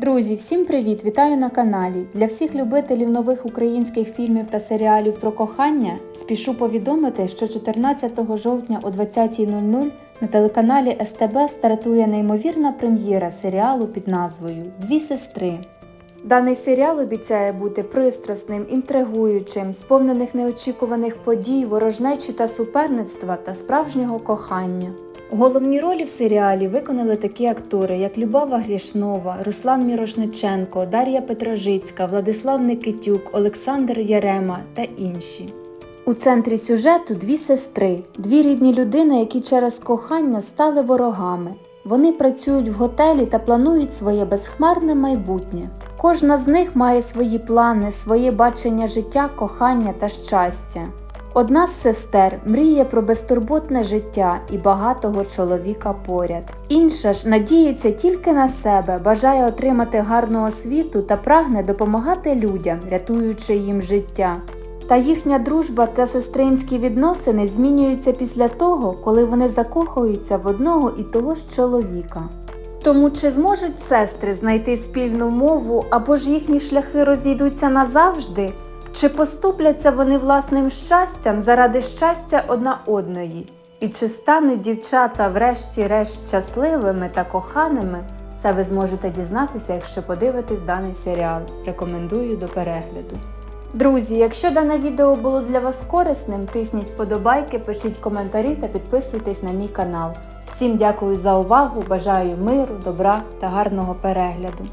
Друзі, всім привіт! Вітаю на каналі. Для всіх любителів нових українських фільмів та серіалів про кохання спішу повідомити, що 14 жовтня о 20.00 на телеканалі СТБ стартує неймовірна прем'єра серіалу під назвою Дві сестри. Даний серіал обіцяє бути пристрасним, інтригуючим, сповнених неочікуваних подій, ворожнечі та суперництва та справжнього кохання. Головні ролі в серіалі виконали такі актори, як Любава Грішнова, Руслан Мірошниченко, Дар'я Петрожицька, Владислав Никитюк, Олександр Ярема та інші. У центрі сюжету дві сестри, дві рідні людини, які через кохання стали ворогами. Вони працюють в готелі та планують своє безхмарне майбутнє. Кожна з них має свої плани, своє бачення життя, кохання та щастя. Одна з сестер мріє про безтурботне життя і багатого чоловіка поряд. Інша ж надіється тільки на себе, бажає отримати гарну освіту та прагне допомагати людям, рятуючи їм життя. Та їхня дружба та сестринські відносини змінюються після того, коли вони закохуються в одного і того ж чоловіка. Тому чи зможуть сестри знайти спільну мову або ж їхні шляхи розійдуться назавжди? Чи поступляться вони власним щастям заради щастя одна одної? І чи стануть дівчата врешті-решт щасливими та коханими? Це ви зможете дізнатися, якщо подивитесь даний серіал. Рекомендую до перегляду. Друзі, якщо дане відео було для вас корисним, тисніть вподобайки, пишіть коментарі та підписуйтесь на мій канал. Всім дякую за увагу, бажаю миру, добра та гарного перегляду.